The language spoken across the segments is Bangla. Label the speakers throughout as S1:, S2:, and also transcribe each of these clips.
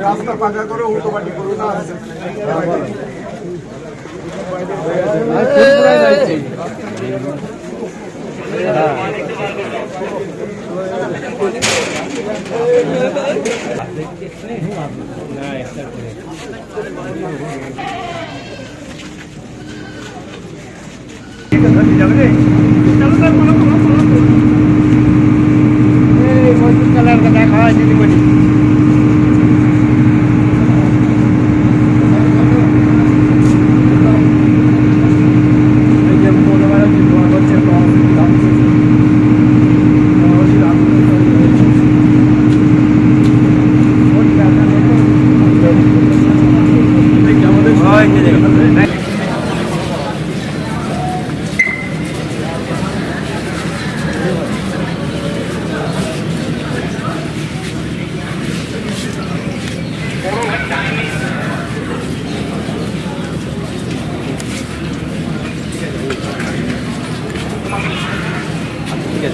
S1: রাস্তা পাকা করে উল্টো পাল্টি করো না দেখা হয় যদি বলি।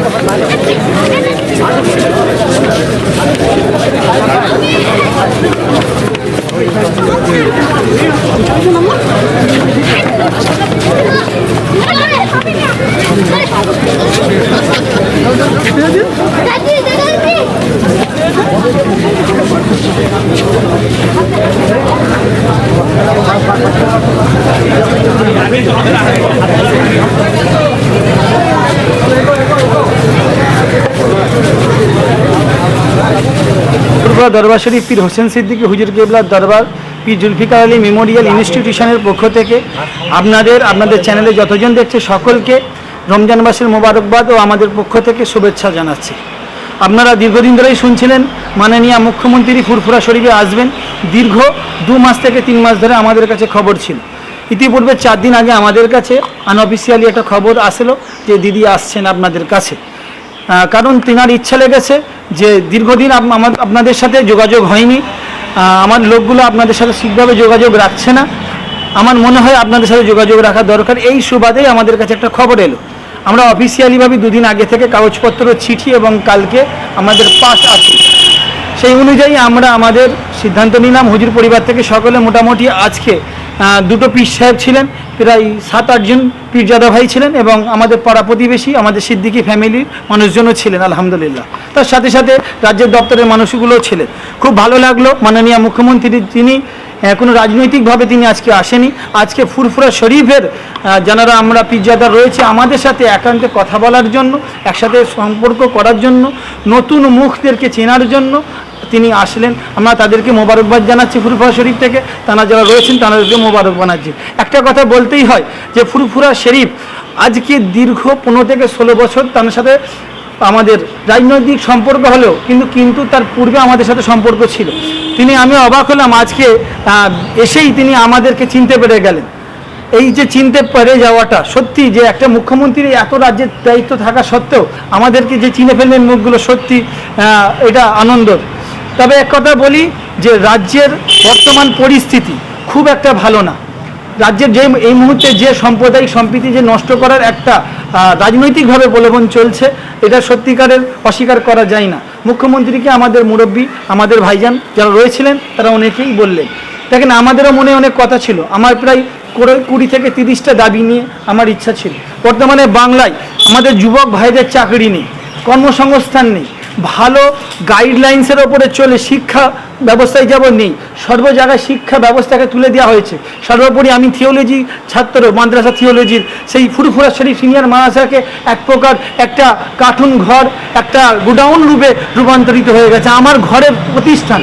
S2: আমি ত্রিপুরা দরবার শরীফ পীর হোসেন সিদ্দিকী হুজুর কেবলার দরবার পীর জুলফিকার আলী মেমোরিয়াল ইনস্টিটিউশনের পক্ষ থেকে আপনাদের আপনাদের চ্যানেলে যতজন দেখছে সকলকে রমজান মাসের মোবারকবাদ ও আমাদের পক্ষ থেকে শুভেচ্ছা জানাচ্ছি। আপনারা দীর্ঘদিন ধরেই শুনছিলেন মাননীয় মুখ্যমন্ত্রী ফুরফুরা শরীফে আসবেন। দীর্ঘ দু মাস থেকে তিন মাস ধরে আমাদের কাছে খবর ছিল। ইতিপূর্বে চার দিন আগে আমাদের কাছে আনঅফিসিয়ালি একটা খবর আসলো যে দিদি আসছেন আপনাদের কাছে। কারণ তেনার ইচ্ছা লেগেছে যে দীর্ঘদিন আমার আপনাদের সাথে যোগাযোগ হয়নি। আমার লোকগুলো আপনাদের সাথে ঠিকভাবে যোগাযোগ রাখছে না। আমার মনে হয় আপনাদের সাথে যোগাযোগ রাখা দরকার। এই সুবাদেই আমাদের কাছে একটা খবর এলো। আমরা অফিসিয়ালিভাবে দুদিন আগে থেকে কাগজপত্র, চিঠি এবং কালকে আমাদের পাস আছে। সেই অনুযায়ী আমরা আমাদের সিদ্ধান্ত নিলাম। হুজুর পরিবার থেকে সকলে মোটামুটি আজকে দুটো পীর সাহেব ছিলেন, প্রায় সাত আটজন পীরজাদা ভাই ছিলেন এবং আমাদের পাড়া প্রতিবেশী, আমাদের সিদ্দিকী ফ্যামিলির মানুষজনও ছিলেন, আলহামদুলিল্লাহ। তার সাথে সাথে রাজ্যের দপ্তরের মানুষগুলোও ছিলেন। খুব ভালো লাগল মাননীয় মুখ্যমন্ত্রী, তিনি কোনো রাজনৈতিকভাবে তিনি আজকে আসেনি। আজকে ফুরফুরা শরীফের যারা আমরা পিজ্জাদার রয়েছে, আমাদের সাথে একান্তে কথা বলার জন্য, একসাথে সম্পর্ক করার জন্য, নতুন মুখদেরকে চেনার জন্য তিনি আসলেন। আমরা তাদেরকে মোবারকবাদ জানাচ্ছি ফুরফুরা শরীফ থেকে। তারা যারা রয়েছেন, তাদেরকে মোবারক বানাচ্ছি একটা কথা বলতেই হয় যে ফুরফুরা শরীফ আজকে দীর্ঘ পনেরো থেকে ষোলো বছর তার সাথে আমাদের রাজনৈতিক সম্পর্ক হলেও, কিন্তু কিন্তু তার পূর্বে আমাদের সাথে সম্পর্ক ছিল। তিনি, আমি অবাক হলাম আজকে এসেই তিনি আমাদেরকে চিনতে পেরে গেলেন। এই যে চিনতে পেরে যাওয়াটা, সত্যি যে একটা মুখ্যমন্ত্রীর এত রাজ্যের দায়িত্ব থাকা সত্ত্বেও আমাদেরকে যে চিনে ফেললেন মুখগুলো সত্যি এটা আনন্দর। তবে এক কথা বলি যে রাজ্যের বর্তমান পরিস্থিতি খুব একটা ভালো না। রাজ্যের যে এই মুহূর্তে যে সাম্প্রদায়িক সম্প্রীতি যে নষ্ট করার একটা রাজনৈতিকভাবে প্রলোভন চলছে, এটা সত্যিকারের অস্বীকার করা যায় না। মুখ্যমন্ত্রীকে আমাদের মুরব্বী, আমাদের ভাইজান যারা রয়েছিলেন, তারা অনেকেই বললেন। দেখেন, আমাদেরও মনে অনেক কথা ছিল। আমার প্রায় কুড়ি- থেকে তিরিশটা দাবি নিয়ে আমার ইচ্ছা ছিল। বর্তমানে বাংলায় আমাদের যুবক ভাইদের চাকরি নেই, কর্মসংস্থান নেই। ভালো গাইডলাইন্সের ওপরে চলে শিক্ষা ব্যবস্থায় যাব নেই। সর্ব জায়গায় শিক্ষা ব্যবস্থাকে তুলে দেওয়া হয়েছে। সর্বোপরি আমি থিওলজি ছাত্র, মাদ্রাসা থিওলজির সেই ফুরফুরা শরীফ সিনিয়র মাদ্রাসাকে এক প্রকার একটা কার্টুন ঘর, একটা গোডাউন রূপে রূপান্তরিত হয়ে গেছে। আমার ঘরের প্রতিষ্ঠান।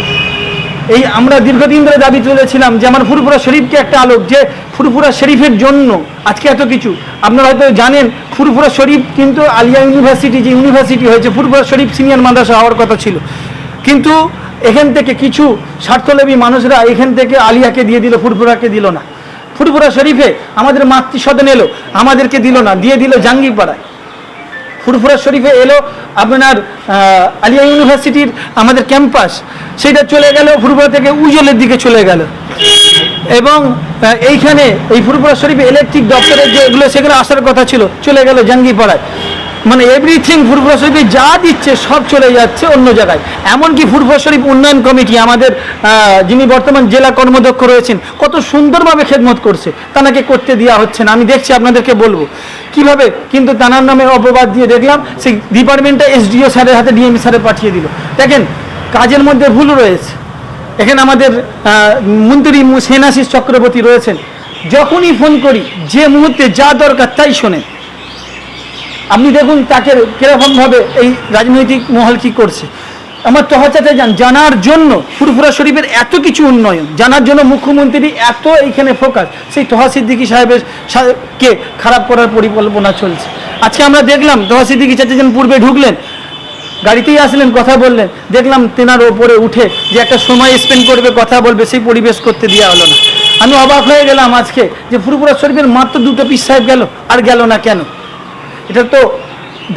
S2: এই আমরা দীর্ঘদিন ধরে দাবি তুলেছিলাম যে আমার ফুরফুরা শরীফকে একটা আলোক, যে ফুরফুরা শরীফের জন্য আজকে এত কিছু। আপনারা হয়তো জানেন, ফুরফুরা শরীফ কিন্তু আলিয়া ইউনিভার্সিটি, যে ইউনিভার্সিটি হয়েছে, ফুরফুরা শরীফ সিনিয়র মাদ্রাসা হওয়ার কথা ছিল। কিন্তু এখান থেকে কিছু স্বার্থলেবী মানুষরা এখান থেকে আলিয়াকে দিয়ে দিল, ফুরফুরাকে দিল না। ফুরফুরা শরীফে আমাদের মাতৃসদন এলো, আমাদেরকে দিল না, দিয়ে দিল জাঙ্গিপাড়ায়। ফুরফুরা শরীফে এলো আপনার আলিয়া ইউনিভার্সিটির আমাদের ক্যাম্পাস। সেটা চলে গেল, ফুরফুরা থেকে উজলের দিকে চলে গেল। এবং এইখানে এই ফুরফুরা শরীফে ইলেকট্রিক দপ্তরের যেগুলো সেগুলো আসার কথা ছিল, চলে গেল জাঙ্গিপাড়ায়। মানে এভরিথিং ফুরফুরা শরীফে যা দিচ্ছে সব চলে যাচ্ছে অন্য জায়গায়। এমনকি ফুরফুরা শরীফ উন্নয়ন কমিটি, আমাদের যিনি বর্তমান জেলা কর্মদক্ষ রয়েছেন, কত সুন্দরভাবে খেদমত করছে। তানাকে করতে দেওয়া হচ্ছে না, আমি দেখছি আপনাদেরকে বলব। কীভাবে? কিন্তু তানার নামে অপবাদ দিয়ে দেখলাম, সেই ডিপার্টমেন্টটা এসডিও স্যারের হাতে ডিএমই স্যারে পাঠিয়ে দিল। দেখেন, কাজের মধ্যে ভুল রয়েছে। এখানে আমাদের মন্ত্রী সেনাশিস চক্রবর্তী রয়েছেন। যখনই ফোন করি, যে মুহূর্তে যা দরকার তাই শোনেন। আপনি দেখুন তাকে কিরকমভাবে এই রাজনৈতিক মহল কি করছে। আমার তহচাতে যান জানার জন্য ফুরফুরা শরীফের এত কিছু উন্নয়ন, জানার জন্য মুখ্যমন্ত্রী এত এইখানে ফোকাস, সেই তহা সিদ্দিকি সাহেবের কে খারাপ করার পরিকল্পনা চলছে। আজকে আমরা দেখলাম তহা সিদ্দিকি যখন পূর্বে ঢুকলেন, গাড়িতেই আসলেন, কথা বললেন, দেখলাম তেনার ওপরে উঠে যে একটা সময় স্পেন্ড করবে, কথা বলবে, সেই পরিবেশ করতে দেওয়া হলো না। আমি অবাক হয়ে গেলাম আজকে যে ফুরফুরা শরীফের মাত্র দুটো পিস সাহেব গেল, আর গেল না কেন? এটা তো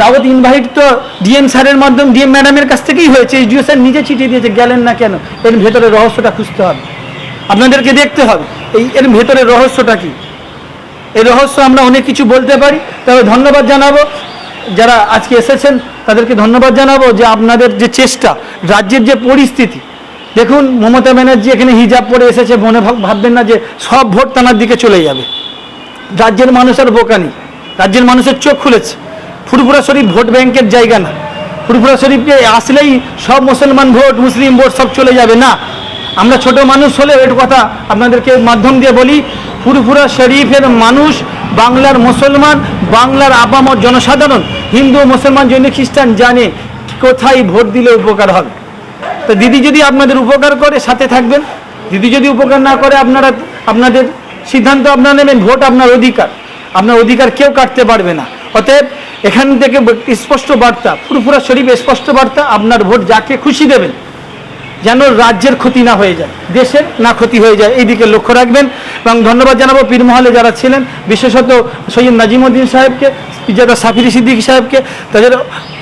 S2: দাওয়াত ইনভাইট তো ডিএম স্যারের মাধ্যমে ডিএম ম্যাডামের কাছ থেকেই হয়েছে। এইচডিও স্যার নিজে চিঠি দিয়েছে, গেলেন না কেন? এর ভেতরে রহস্যটা খুঁজতে হবে। আপনাদেরকে দেখতে হবে, এই এর ভেতরে রহস্যটা কি? এই রহস্য আমরা অনেক কিছু বলতে পারি। তবে ধন্যবাদ জানাব, যারা আজকে এসেছেন, তাদেরকে ধন্যবাদ জানাব যে আপনাদের যে চেষ্টা, রাজ্যের যে পরিস্থিতি। দেখুন, মমতা ব্যানার্জি এখানে হিজাব পরে এসেছে, মনে ভাববেন না যে সব ভোট তানার দিকে চলে যাবে। রাজ্যের মানুষের বোকানি রাজ্যের মানুষের চোখ খুলেছে। ফুরফুরা শরীফ ভোট ব্যাংকের জায়গা না। ফুরফুরা শরীফে আসলেই সব মুসলমান ভোট, মুসলিম ভোট সব চলে যাবে না। আমরা ছোট মানুষ হলে এর কথা আপনাদেরকে মাধ্যম দিয়ে বলি ফুরফুরা শরীফের মানুষ বাংলার মুসলমান, বাংলার আপামর জনসাধারণ, হিন্দু মুসলমান জৈন খ্রিস্টান জানে কোথায় ভোট দিলে উপকার হবে। তো দিদি যদি আপনাদের উপকার করে, সাথে থাকবেন। দিদি যদি উপকার না করে, আপনারা আপনাদের সিদ্ধান্ত আপনারা নেবেন, ভোট আপনার অধিকার। আপনার অধিকার কেউ কাটতে পারবে না। অতএব এখান থেকে স্পষ্ট বার্তা ফুরফুরা শরীফ স্পষ্ট বার্তা, আপনার ভোট যাকে খুশি দেবেন, যেন রাজ্যের ক্ষতি না হয়ে যায়, দেশের না ক্ষতি হয়ে যায়, এই দিকে লক্ষ্য রাখবেন। এবং ধন্যবাদ জানাব পীরমহলে যারা ছিলেন, বিশেষত সৈয়দ নাজিমুদ্দিন সাহেবকে পিজাদা সাফিরি সিদ্দিক সাহেবকে, তাদের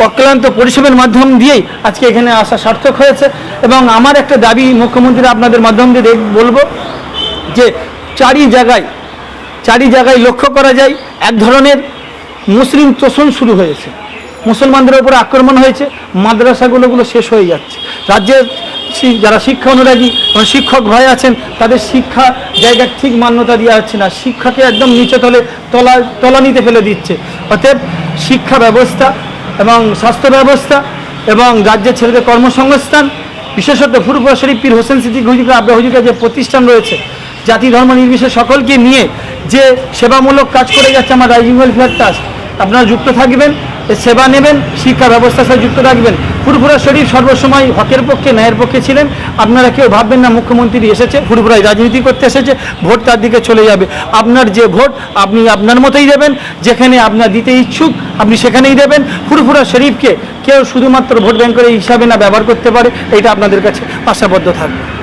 S2: অক্লান্ত পরিশ্রমের মাধ্যম দিয়েই আজকে এখানে আসা সার্থক হয়েছে। এবং আমার একটা দাবি মুখ্যমন্ত্রী আপনাদের মাধ্যম দিয়ে বলব যে চারি জায়গায় চারি জায়গায় লক্ষ্য করা যায়, এক ধরনের মুসলিম তোষণ শুরু হয়েছে। মুসলমানদের উপর আক্রমণ হয়েছে, মাদ্রাসাগুলোগুলো শেষ হয়ে যাচ্ছে। রাজ্যের যারা শিক্ষা অনুরাগী শিক্ষক ভাই আছেন, তাদের শিক্ষা জায়গা ঠিক মান্যতা দেওয়া হচ্ছে না। শিক্ষাকে একদম নিচে তলে তলা তলানিতে ফেলে দিচ্ছে। অতএব শিক্ষা ব্যবস্থা এবং স্বাস্থ্য ব্যবস্থা এবং রাজ্যের ছেলেদের কর্মসংস্থান, বিশেষত ফুরফুরা শরীফ পীর হোসেন সিদ্দিক হুজুর আব্বা হুজুরের যে প্রতিষ্ঠান রয়েছে জাতি, ধর্ম নির্বিশেষে সকলকে নিয়ে যে সেবামূলক কাজ করে যাচ্ছে আমার রাইজিং ওয়েলফেয়ার ট্রাস্ট আপনারা যুক্ত থাকবেন সেবা নেবেন, শিক্ষা ব্যবস্থার সাথে যুক্ত রাখবেন ফুরফুরা শরীফ সর্বসময় হকের পক্ষে, ন্যায়ের পক্ষে ছিলেন। আপনারা কেউ ভাববেন না মুখ্যমন্ত্রী এসেছে, ফুরফুরায় রাজনীতি করতে এসেছে, ভোট তার দিকে চলে যাবে। আপনার যে ভোট, আপনি আপনার মতোই দেবেন, যেখানে আপনার দিতে ইচ্ছুক, আপনি সেখানেই দেবেন। ফুরফুরা শরীফকে কেউ শুধুমাত্র ভোট ব্যাংকের হিসাবে না ব্যবহার করতে পারে, এটা আপনাদের কাছে আশাবদ্ধ থাকবে।